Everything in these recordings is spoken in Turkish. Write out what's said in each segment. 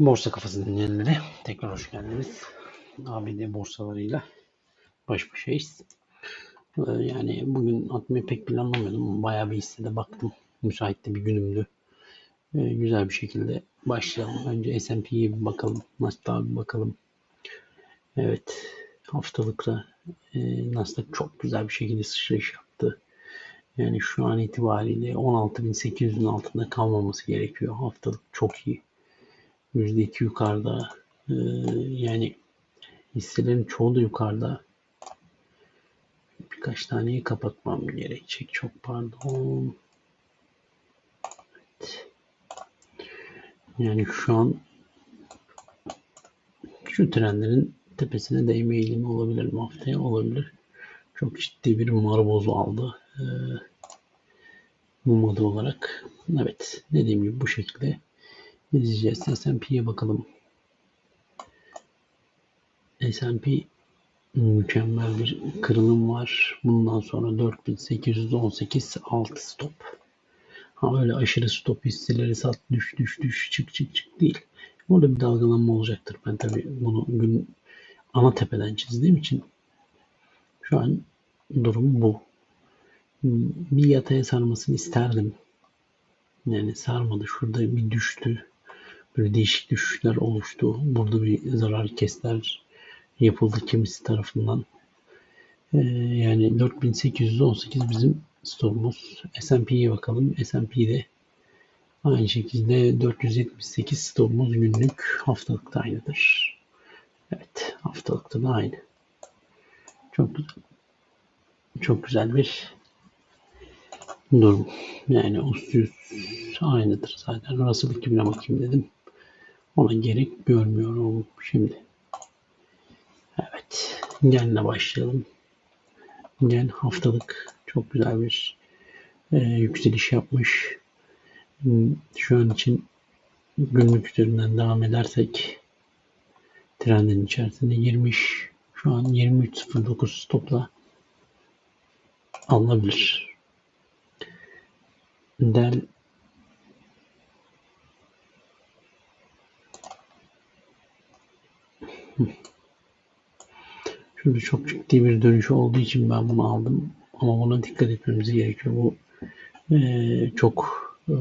Borsa kafası dinleyenlere tekrar hoş geldiniz. ABD borsalarıyla baş başayız. Ee, Yani bugün atmayı pek planlamıyordum. Bayağı bir hissede baktım. Müsait de bir günümdü. Ee, Güzel bir şekilde başlayalım. Önce S&P'ye bir bakalım. Nasdaq'a bir bakalım. Evet. Haftalıkta e, Nasdaq çok güzel bir şekilde sıçrayış yaptı. Yani şu an itibariyle 16.800'ün altında kalmaması gerekiyor. Haftalık çok iyi. %2 yukarıda. Ee, yani hisselerin çoğu da yukarıda. Birkaç taneyi kapatmam gerekecek. Çok pardon. Evet. Yani şu an şu trendlerin tepesine değme eğilimi olabilir mi haftaya? Olabilir. Çok ciddi bir marbozu aldı. Ee, mum adı olarak. Evet. Dediğim gibi bu şekilde izleyeceğiz. S&P'ye bakalım. S&P mükemmel bir kırılım var. Bundan sonra 4818 alt stop. Ha öyle aşırı stop hisseleri sat düş düş düş çık çık çık değil. Orada bir dalgalanma olacaktır. Ben tabii bunu gün ana tepeden çizdiğim için şu an durum bu. Bir yataya sarmasını isterdim. Yani sarmadı. Şurada bir düştü. Böyle değişik düşüşler oluştu. Burada bir zarar kesler yapıldı kimisi tarafından. Ee, yani 4818 bizim stopumuz. S&P'ye bakalım. S&P'de aynı şekilde 478 stopumuz günlük haftalıkta aynıdır. Evet haftalıkta da aynı. Çok. Çok güzel bir durum. Yani usus aynıdır zaten. Russell 2000'e bakayım dedim. Ona gerek görmüyorum şimdi. Evet. Genle başlayalım. Gen haftalık çok güzel bir e, yükseliş yapmış. Şu an için günlük üzerinden devam edersek trendin içerisine girmiş. Şu an 23.09 stopla alınabilir. Del Şurada çok ciddi bir dönüş olduğu için ben bunu aldım. Ama buna dikkat etmemiz gerekiyor. Bu eee, çok eee,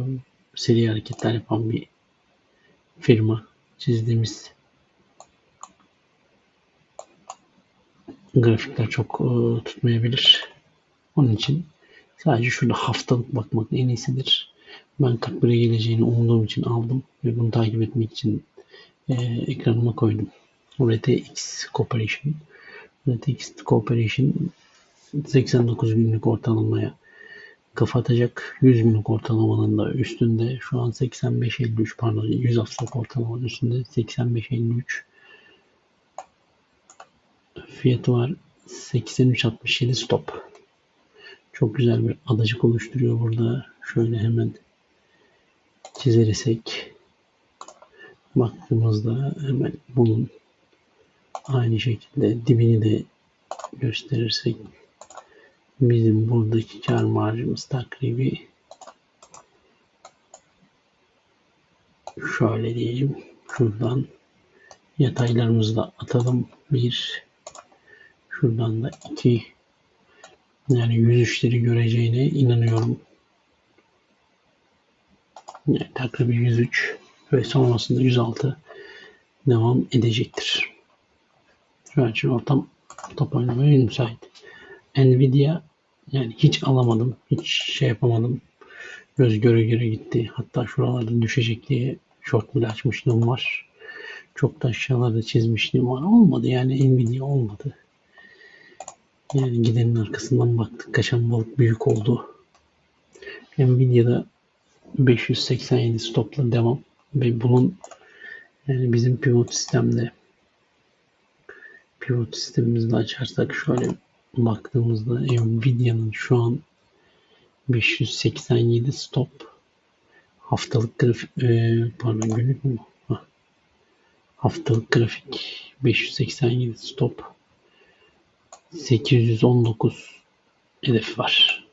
seri hareketler yapan bir firma. Çizdiğimiz grafikler çok eee, tutmayabilir. Onun için sadece şurada haftalık bakmak en iyisidir. Ben 41'e geleceğini umduğum için aldım ve bunu takip etmek için eee, ekranıma koydum. RTX Corporation RTX Corporation 89 günlük ortalamaya kafa atacak. 100 günlük ortalamanın da üstünde. Şu an 85.53 pardon 100 haftalık ortalamanın üstünde 85.53 fiyatı var. 83.67 stop. Çok güzel bir adacık oluşturuyor burada. Şöyle hemen çizersek baktığımızda hemen bunun aynı şekilde dibini de gösterirsek bizim buradaki kar marjımız takribi şöyle diyelim şuradan yataylarımızı da atalım bir şuradan da iki yani 103'leri göreceğine inanıyorum. Yani takribi 103 ve sonrasında 106 devam edecektir. Şu an için ortam top oynamaya müsait. Nvidia yani hiç alamadım. Hiç şey yapamadım. Göz göre göre gitti. Hatta şuralarda düşecek diye short bile açmışlığım var. Çok da aşağılarda çizmişliğim var. Olmadı yani Nvidia olmadı. Yani gidenin arkasından baktık. Kaçan balık büyük oldu. Nvidia'da 587 stopla devam. Ve bunun yani bizim pivot sistemde pivot sistemimizi açarsak şöyle baktığımızda Nvidia'nın şu an 587 stop haftalık grafik e, pardon günlük mü? Hah. Haftalık grafik 587 stop 819 hedef var.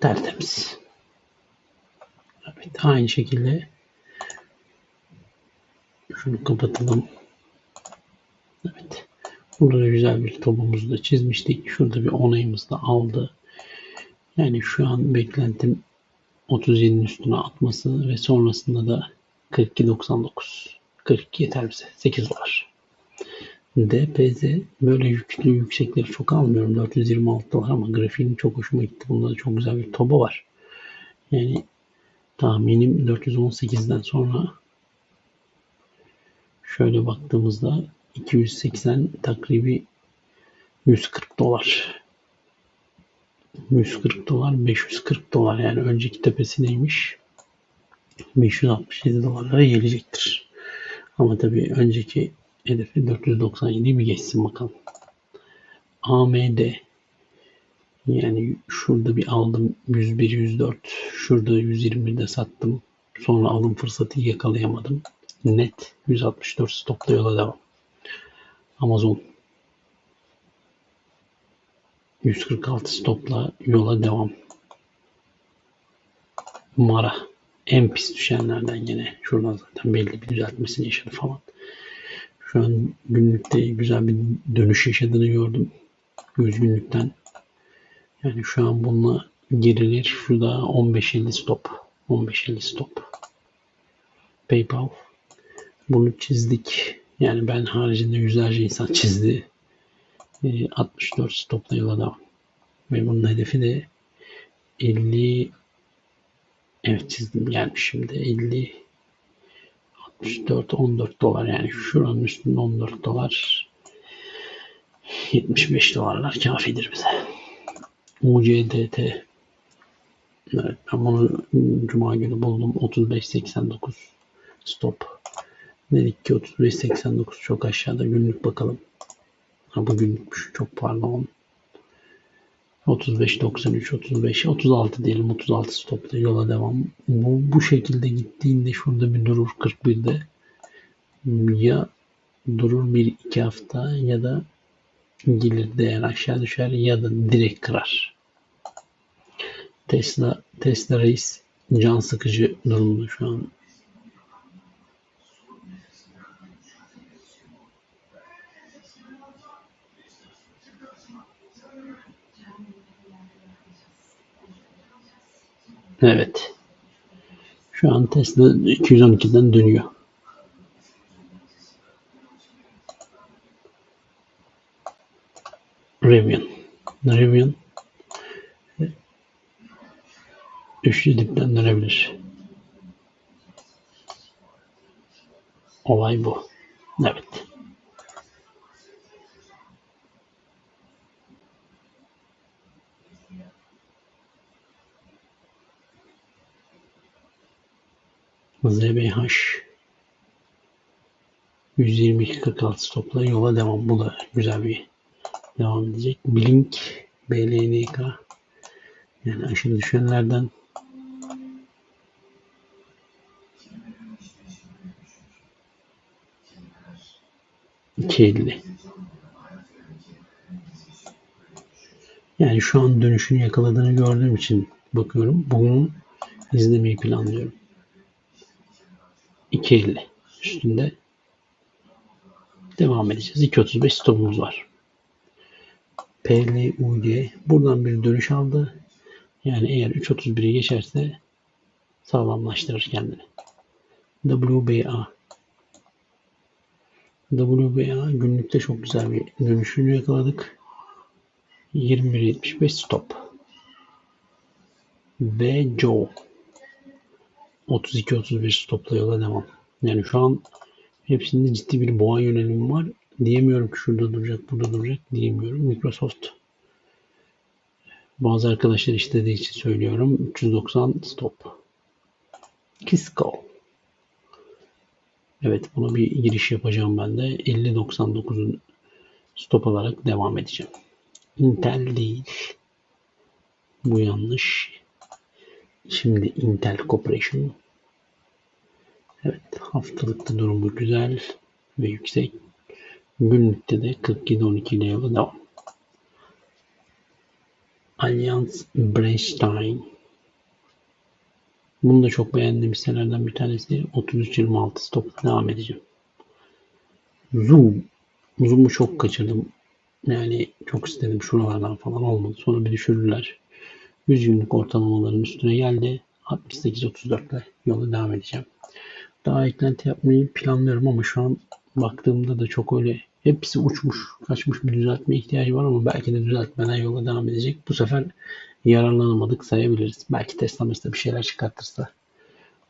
Tertemiz. Evet, aynı şekilde Şunu kapatalım. Evet. Burada da güzel bir topumuzu da çizmiştik. Şurada bir onayımız da aldı. Yani şu an beklentim 37'nin üstüne atması ve sonrasında da 42.99. 42 yeter bize. 8 dolar. DPZ böyle yüklü yüksekleri çok almıyorum. 426 dolar ama grafiğinin çok hoşuma gitti. Bunda da çok güzel bir toba var. Yani tahminim 418'den sonra şöyle baktığımızda 280 takribi 140 dolar. 140 dolar, 540 dolar yani önceki tepesi neymiş? 567 dolarlara gelecektir. Ama tabii önceki hedefi 497 bir geçsin bakalım. AMD yani şurada bir aldım 101 104 şurada 121'de sattım. Sonra alım fırsatı yakalayamadım. Net 164 stopla yola devam. Amazon 146 stopla yola devam. Mara en pis düşenlerden yine şuradan zaten belli bir düzeltmesini yaşadı falan. Şu an günlükte güzel bir dönüş yaşadığını gördüm. 100 günlükten. Yani şu an bununla gerilir. Şurada 15.50 stop. 15.50 stop. PayPal. Bunu çizdik. Yani ben haricinde yüzlerce insan çizdi. 64 ee, stopla yola devam. Ve bunun hedefi de 50 evet çizdim gelmiş şimdi 50 64 14 dolar yani şuranın üstünde 14 dolar 75 dolarlar kafidir bize. UCDT Evet ben bunu Cuma günü buldum 35.89 stop. Dedik ki 35.89 çok aşağıda günlük bakalım. Ha bugünmüş çok pardon. 35 93 35 36 diyelim 36 stopta yola devam. Bu bu şekilde gittiğinde şurada bir durur 41'de. Ya durur bir iki hafta ya da gelir değer aşağı düşer ya da direkt kırar. Tesla Tesla reis can sıkıcı durumda şu an. Evet. Şu an Tesla 212'den dönüyor. Rivian. Rivian üçlü dipten dönebilir. Olay bu. Evet. ZBH 122.46 stopla yola devam. Bu da güzel bir devam edecek. Blink BLNK yani aşırı düşenlerden iki elli. Yani şu an dönüşünü yakaladığını gördüğüm için bakıyorum. Bugün izlemeyi planlıyorum. 2.50 üstünde devam edeceğiz. 2.35 stopumuz var. PLUG buradan bir dönüş aldı. Yani eğer 3.31'i geçerse sağlamlaştırır kendini. WBA WBA günlükte çok güzel bir dönüşünü yakaladık. 21.75 stop. Ve Joe 32-31 stopla yola devam. Yani şu an hepsinde ciddi bir boğa yönelimi var. Diyemiyorum ki şurada duracak, burada duracak diyemiyorum. Microsoft bazı arkadaşlar istediği için söylüyorum. 390 stop. Kisco. Evet buna bir giriş yapacağım ben de. 50.99'un stop alarak devam edeceğim. Intel değil. Bu yanlış. Şimdi Intel Corporation. Evet haftalıkta durumu güzel ve yüksek. Günlükte de 47-12 ile yola devam. Allianz Bernstein. Bunu da çok beğendiğim hisselerden bir tanesi. 33-26 stopla devam edeceğim. Zoom. Zoom'u çok kaçırdım. Yani çok istedim şuralardan falan olmadı. Sonra bir düşürdüler. 100 günlük ortalamaların üstüne geldi. 68-34'le yola devam edeceğim. Daha eklenti yapmayı planlıyorum ama şu an baktığımda da çok öyle hepsi uçmuş, kaçmış bir düzeltme ihtiyacı var ama belki de düzeltmeden yola devam edecek. Bu sefer yararlanamadık sayabiliriz. Belki Tesla bir şeyler çıkartırsa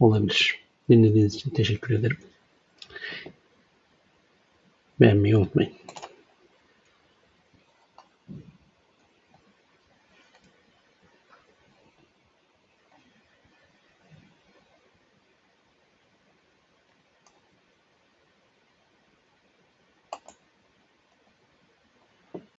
olabilir. Dinlediğiniz için teşekkür ederim. Beğenmeyi unutmayın.